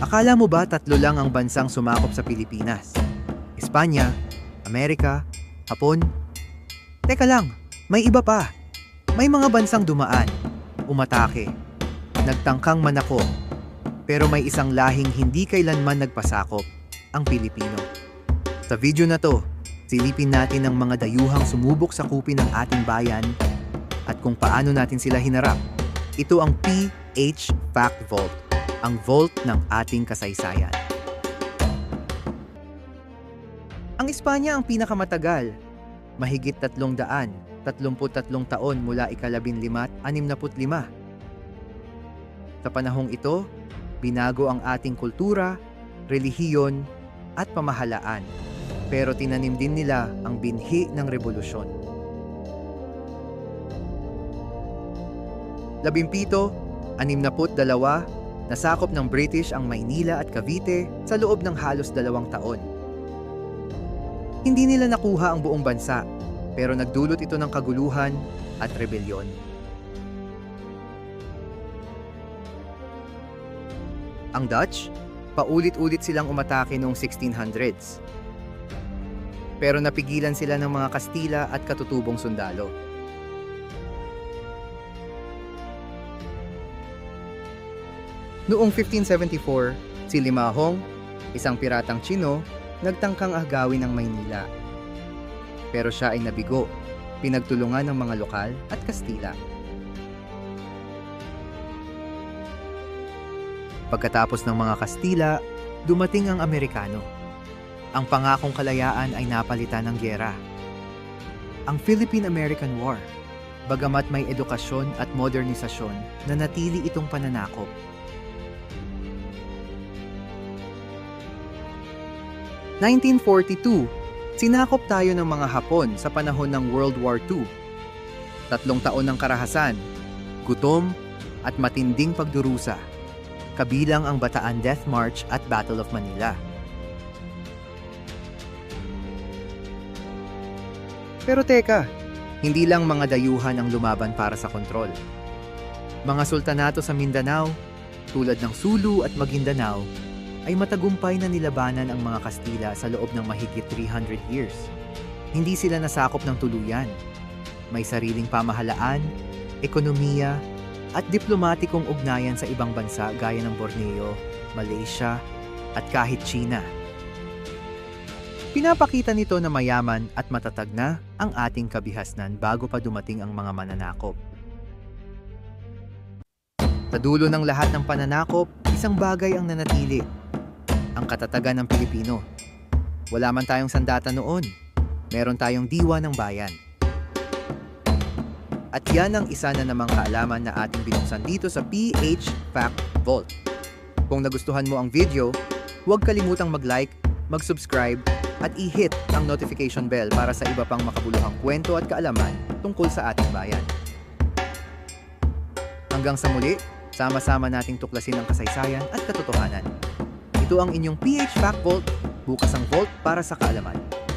Akala mo ba tatlo lang ang bansang sumakop sa Pilipinas? Espanya, Amerika, Hapon? Teka lang, may iba pa. May mga bansang dumaan, umatake, nagtangkang manako. Pero may isang lahing hindi kailanman nagpasakop, ang Pilipino. Sa video na to, silipin natin ang mga dayuhang sumubok sa kupin ng ating bayan at kung paano natin sila hinarap. Ito ang PH Fact Vault, ang vault ng ating kasaysayan. Ang Espanya ang pinakamatagal, mahigit 300, 33 taon mula ikalabin lima't 65. Sa panahong ito, binago ang ating kultura, relihiyon, at pamahalaan. Pero tinanim din nila ang binhi ng revolusyon. Labimpito, animnaput dalawa, nasakop ng British ang Maynila at Cavite sa loob ng halos dalawang taon. Hindi nila nakuha ang buong bansa, pero nagdulot ito ng kaguluhan at rebelyon. Ang Dutch, paulit-ulit silang umatake noong 1600s. Pero napigilan sila ng mga Kastila at katutubong sundalo. Noong 1574, si Limahong, isang piratang Chino, nagtangkang agawin ang Maynila. Pero siya ay nabigo, pinagtulungan ng mga lokal at Kastila. Pagkatapos ng mga Kastila, dumating ang Amerikano. Ang pangakong kalayaan ay napalitan ng gyera. Ang Philippine-American War, bagamat may edukasyon at modernisasyon, nanatili itong pananakop. – 1942, sinakop tayo ng mga Hapon sa panahon ng World War II. Tatlong taon ng karahasan, gutom, at matinding pagdurusa kabilang ang Bataan Death March at Battle of Manila. Pero teka, hindi lang mga dayuhan ang lumaban para sa kontrol. Mga sultanato sa Mindanao, tulad ng Sulu at Maguindanao, ay matagumpay na nilabanan ang mga Kastila sa loob ng mahigit 300 years. Hindi sila nasakop ng tuluyan. May sariling pamahalaan, ekonomiya, at diplomatikong ugnayan sa ibang bansa gaya ng Borneo, Malaysia, at kahit China. Pinapakita nito na mayaman at matatag na ang ating kabihasnan bago pa dumating ang mga mananakop. Sa dulo ng lahat ng pananakop, isang bagay ang nanatili. Ang katatagan ng Pilipino. Wala man tayong sandata noon. Meron tayong diwa ng bayan. At yan ang isa na namang kaalaman na ating binuksan dito sa PH Fact Vault. Kung nagustuhan mo ang video, huwag kalimutang mag-like, mag-subscribe, at i-hit ang notification bell para sa iba pang makabuluhang kwento at kaalaman tungkol sa ating bayan. Hanggang sa muli, sama-sama nating tuklasin ang kasaysayan at katotohanan. Ito ang inyong PH Fact Vault, bukas ang vault para sa kaalaman.